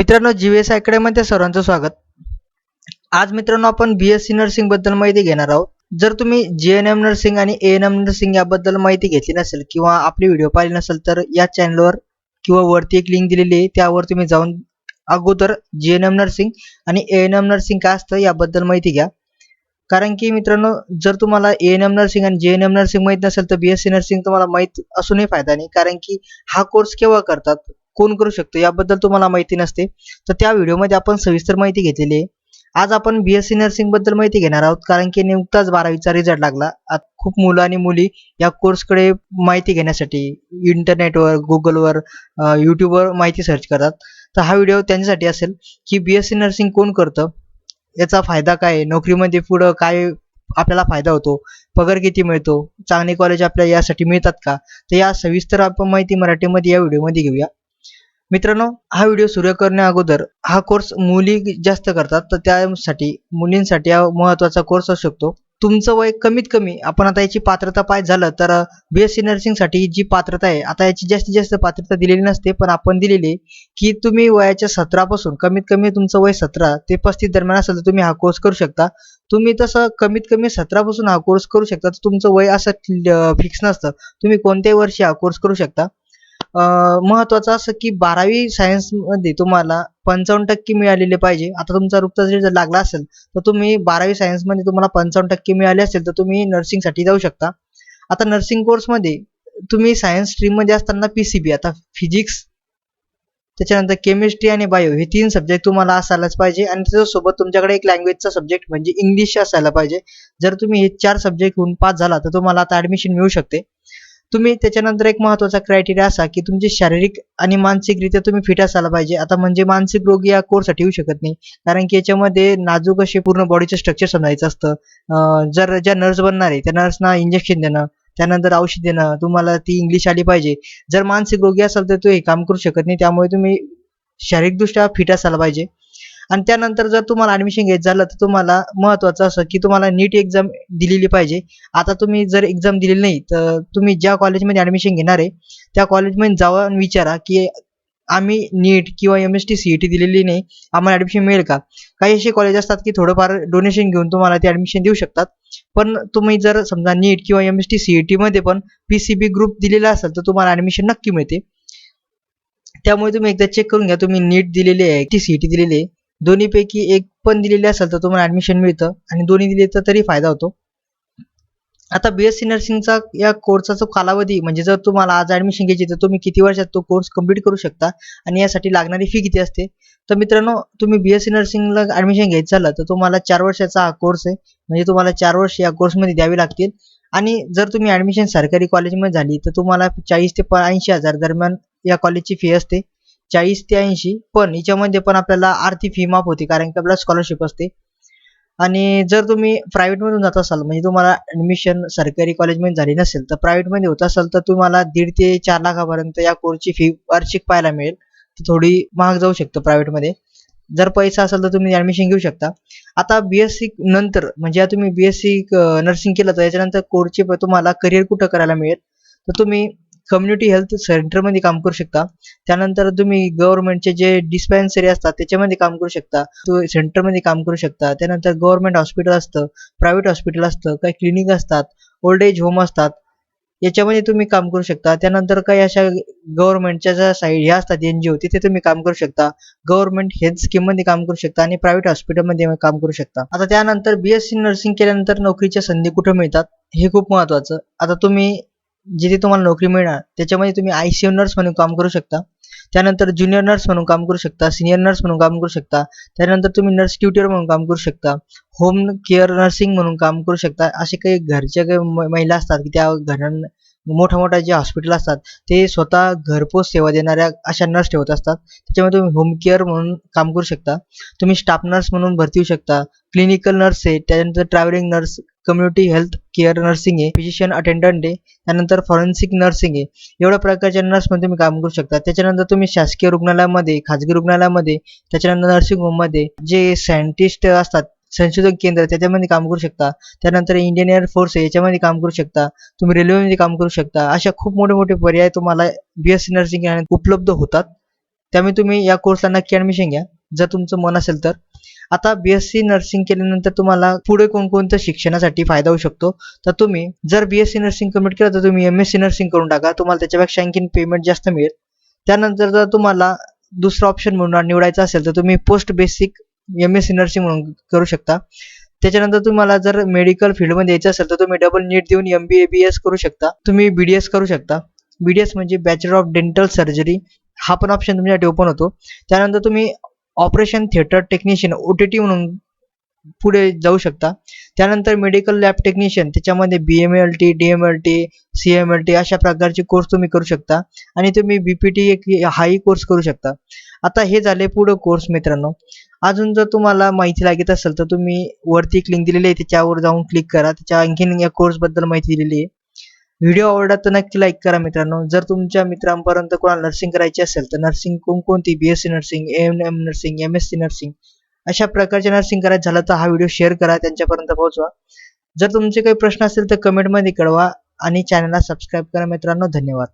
मित्रांनो G S अकॅडमीमध्ये सर्वांचं स्वागत. आज मित्रांनो आपण बी एस सी नर्सिंगबद्दल माहिती घेणार आहोत. जर तुम्ही जी एन एम नर्सिंग आणि ए एन एम नर्सिंग याबद्दल माहिती घेतली नसेल किंवा आपली व्हिडिओ पाहिली नसेल तर या चॅनलवर किंवा वरती एक लिंक दिलेली आहे त्यावर तुम्ही जाऊन अगोदर जी एन एम नर्सिंग आणि ए एन एम नर्सिंग काय असतं याबद्दल माहिती घ्या. कारण की मित्रांनो जर तुम्हाला ए एन एम नर्सिंग आणि जे एन एम नर्सिंग माहीत नसेल तर बी एस सी नर्सिंग तुम्हाला माहीत असूनही फायदा नाही. कारण की हा कोर्स केव्हा करतात? कोण करू शकतो याबद्दल तुम्हाला माहिती नसते. तर त्या व्हिडिओमध्ये आपण सविस्तर माहिती घेतलेली आहे. आज आपण बी एस सी नर्सिंगबद्दल माहिती घेणार आहोत. कारण की नुकताच बारावीचा रिझल्ट लागला. खूप मुलं आणि मुली या कोर्सकडे माहिती घेण्यासाठी इंटरनेटवर गुगलवर यूट्यूबवर माहिती सर्च करतात. तर हा व्हिडिओ त्यांच्यासाठी असेल की बी एस सी नर्सिंग कोण करतं याचा फायदा काय आहे नोकरीमध्ये पुढं काय आपल्याला फायदा होतो पगार किती मिळतो चांगले कॉलेज आपल्याला यासाठी मिळतात का? तर या सविस्तर आपण माहिती मराठीमध्ये या व्हिडिओमध्ये घेऊया. मित्रांनो हा व्हिडिओ सुरू करण्या अगोदर हा कोर्स मुली जास्त करतात तर त्यासाठी मुलींसाठी हा महत्त्वाचा कोर्स असू शकतो. तुमचं वय कमीत कमी आपण आता याची पात्रता पाय झालं तर बी एस सी नर्सिंगसाठी जी पात्रता आहे आता याची जास्तीत जास्त पात्रता दिलेली नसते पण आपण दिलेली आहे की तुम्ही वयाच्या सतरापासून कमीत कमी तुमचं वय सतरा ते पस्तीस दरम्यान असेल तर तुम्ही हा कोर्स करू शकता. तुम्ही तसं कमीत कमी सतरापासून हा कोर्स करू शकता तर तुमचं वय असं फिक्स नसतं. तुम्ही कोणत्याही वर्षी हा कोर्स करू शकता. महत्वाचं असं की बारावी सायन्समध्ये तुम्हाला पंचावन्न टक्के मिळालेले पाहिजे. आता तुमचा नुकताच जर लागला असेल तर तुम्ही बारावी सायन्समध्ये तुम्हाला पंचावन्न टक्के मिळाले असेल तर तुम्ही नर्सिंगसाठी जाऊ शकता. आता नर्सिंग कोर्समध्ये तुम्ही सायन्स स्ट्रीममध्ये असताना पी सी बी आता फिजिक्स त्याच्यानंतर केमिस्ट्री आणि बायो हे तीन सब्जेक्ट तुम्हाला असायलाच पाहिजे. आणि त्याच्यासोबत तुमच्याकडे एक लँग्वेजचा सब्जेक्ट म्हणजे इंग्लिश असायला पाहिजे. जर तुम्ही हे चार सब्जेक्ट होऊन पास झाला तर तुम्हाला आता ॲडमिशन मिळू शकते. तुम्ही त्याच्यानंतर एक महत्त्वाचा क्रायटेरिया असा की तुमचे शारीरिक आणि मानसिकरित्या तुम्ही फिट असायला पाहिजे. आता म्हणजे मानसिक रोग या कोर्ससाठी येऊ शकत नाही. कारण की याच्यामध्ये नाजूक असे पूर्ण बॉडीचं स्ट्रक्चर समजायचं असतं. जर ज्या नर्स बनणार आहे त्या नर्सना इंजेक्शन देणं त्यानंतर औषध देणं तुम्हाला ती इंग्लिश आली पाहिजे. जर मानसिक रोगी असाल तर तो हे काम करू शकत नाही. त्यामुळे तुम्ही शारीरिकदृष्ट्या फिट असायला पाहिजे. आणि त्यानंतर जर तुम्हाला ॲडमिशन घ्यायचं झालं तर तुम्हाला महत्त्वाचं असं की तुम्हाला नीट एक्झाम दिलेली पाहिजे. आता तुम्ही जर एक्झाम दिलेली नाही तर तुम्ही ज्या कॉलेजमध्ये ॲडमिशन घेणार आहे त्या कॉलेजमध्ये जाऊन विचारा की आम्ही नीट किंवा M S T C E T दिलेली नाही आम्हाला ॲडमिशन मिळेल का? काही असे कॉलेज असतात की थोडंफार डोनेशन घेऊन तुम्हाला ते ॲडमिशन देऊ शकतात. पण तुम्ही जर समजा नीट किंवा M S T C E टीमध्ये पण पी सी बी ग्रुप दिलेला असेल तर तुम्हाला ॲडमिशन नक्की मिळते. त्यामुळे तुम्ही एकदा चेक करून घ्या. तुम्ही नीट दिलेली आहे टी सी ई टी दिलेली आहे दोन्हीपैकी एक पण दिलेली असेल तर तुम्हाला ॲडमिशन मिळतं आणि दोन्ही दिले तर तरी फायदा होतो. आता बी एस सी नर्सिंगचा या कोर्सचा जो कालावधी म्हणजे जर तुम्हाला आज ॲडमिशन घ्यायची तर तुम्ही किती वर्षात तो कोर्स कंप्लीट करू शकता आणि यासाठी लागणारी फी किती असते? तर मित्रांनो तुम्ही बी एस सी नर्सिंगला ॲडमिशन घ्यायचं झालं तर तुम्हाला चार वर्षाचा हा कोर्स आहे. म्हणजे तुम्हाला चार वर्ष या कोर्समध्ये द्यावी लागतील. आणि जर तुम्ही ॲडमिशन सरकारी कॉलेजमध्ये झाली तर तुम्हाला चाळीस ते ऐंशी हजार दरम्यान या कॉलेजची फी असते. चाळीस ते ऐंशी पण याच्यामध्ये पण आपल्याला आर्थिक फी माफ होते कारण की आपल्याला स्कॉलरशिप असते. आणि जर तुम्ही प्रायव्हेटमधून जात असाल म्हणजे तुम्हाला ॲडमिशन सरकारी कॉलेजमध्ये झाली नसेल तर प्रायव्हेटमध्ये होत असाल तर तुम्हाला दीड ते चार लाखापर्यंत या कोर्सची फी वार्षिक पाहायला मिळेल. ती थोडी महाग जाऊ शकतं प्रायव्हेटमध्ये जर पैसा असेल तर तुम्ही ॲडमिशन घेऊ शकता. आता बी एस सी नंतर म्हणजे तुम्ही बी एस सी नर्सिंग केलं तर याच्यानंतर कोर्सचे तुम्हाला करिअर कुठं करायला मिळेल? तर तुम्ही कम्युनिटी हेल्थ सेंटरमध्ये काम करू शकता. त्यानंतर तुम्ही गव्हर्नमेंटचे जे डिस्पेन्सरी असतात त्याच्यामध्ये काम करू शकता. तो सेंटरमध्ये काम करू शकता. त्यानंतर गव्हर्नमेंट हॉस्पिटल असतं प्रायव्हेट हॉस्पिटल असतं काही क्लिनिक असतात ओल्ड एज होम असतात. याच्यामध्ये तुम्ही काम करू शकता. त्यानंतर काही अशा गव्हर्नमेंटच्या ज्या साईड ह्या असतात एन जी ओ तिथे तुम्ही काम करू शकता. गव्हर्नमेंट हेल्थ स्कीममध्ये काम करू शकता आणि प्रायव्हेट हॉस्पिटलमध्ये काम करू शकता. आता त्यानंतर बी एस सी नर्सिंग केल्यानंतर नोकरीच्या संधी कुठं मिळतात? हे खूप महत्त्वाचं आता तुम्ही जिथे तुम्हाला नोकरी मिळणार त्याच्यामध्ये तुम्ही आय सी यू नर्स म्हणून काम करू शकता. त्यानंतर ज्युनियर नर्स म्हणून काम करू शकता सिनियर नर्स म्हणून काम करू शकता. त्यानंतर तुम्ही नर्स ट्युटर म्हणून काम करू शकता. होम केअर नर्सिंग म्हणून काम करू शकता. असे काही घरच्या काही महिला असतात की त्या घरांना मोठ्या मोठ्या जे हॉस्पिटल असतात ते स्वतः घरपोच सेवा देणाऱ्या अशा नर्स ठेवत असतात. त्याच्यामध्ये तुम्ही होम केअर म्हणून काम करू शकता. तुम्ही स्टाफ नर्स म्हणून भरती होऊ शकता. क्लिनिकल नर्स आहे त्यानंतर travelling nurse community health care nursing आहे फिजिशियन अटेंडंट आहे त्यानंतर फॉरेन्सिक नर्सिंग आहे. एवढ्या प्रकारच्या नर्समध्ये तुम्ही काम करू शकता. त्याच्यानंतर तुम्ही शासकीय रुग्णालयामध्ये खाजगी रुग्णालयामध्ये त्याच्यानंतर नर्सिंग होममध्ये जे सायंटिस्ट असतात संशोधन केंद्र त्याच्यामध्ये काम करू शकता. त्यानंतर इंडियन एअरफोर्स आहे याच्यामध्ये काम करू शकता. तुम्ही रेल्वेमध्ये काम करू शकता. अशा खूप मोठे मोठे पर्याय तुम्हाला बी एस सी नर्सिंग उपलब्ध होतात. त्यामुळे तुम्ही या कोर्सला नक्की ॲडमिशन घ्या. जर तुमचं मन असेल तर. आता बी एस सी नर्सिंग केल्यानंतर तुम्हाला पुढे कोणकोणत्या शिक्षणासाठी फायदा होऊ शकतो? तर तुम्ही जर B S C nursing complete केलं तर तुम्ही एम एस सी नर्सिंग करून टाका. तुम्हाला त्याच्यापेक्षा आणखीन पेमेंट जास्त मिळेल. त्यानंतर जर तुम्हाला दुसरं ऑप्शन म्हणून निवडायचा असेल तर तुम्ही post basic M S C nursing म्हणून करू शकता. त्याच्यानंतर तुम्हाला जर मेडिकल फील्डमध्ये यायचं असेल तर तुम्ही डबल नीट देऊन M B A B S करू शकता. तुम्ही बी डी एस करू शकता. बी डी एस म्हणजे बॅचलर ऑफ डेंटल सर्जरी हा पण ऑप्शन तुमच्यासाठी ओपन होतो. त्यानंतर तुम्ही operation theatre technician O T T म्हणून पुढे जाऊ शकता. त्यानंतर मेडिकल लॅब टेक्निशियन त्याच्यामध्ये B M L T D M L T C M L T अशा प्रकारचे कोर्स तुम्ही करू शकता. आणि तुम्ही बी पी टी एक हाही कोर्स करू शकता. आता हे झाले पुढं कोर्स मित्रांनो. अजून जर तुम्हाला माहिती लागत असेल तर तुम्ही वरती एक लिंक दिलेली आहे. त्याच्यावर जाऊन क्लिक करा. त्याच्या आणखीन या कोर्सबद्दल माहिती दिलेली आहे. व्हिडिओ आवडला तर नक्की लाईक करा मित्रांनो. जर तुमच्या मित्रांपर्यंत कोणाला नर्सिंग करायची असेल तर नर्सिंग कोणकोणती B S C nursing M M nursing M S C nursing अशा प्रकारचे नर्सिंग करायचं झालं तर हा व्हिडिओ शेअर करा त्यांच्यापर्यंत पोहोचवा. जर तुमचे काही प्रश्न असतील तर कमेंटमध्ये कळवा आणि चॅनलला सबस्क्राईब करा मित्रांनो. धन्यवाद.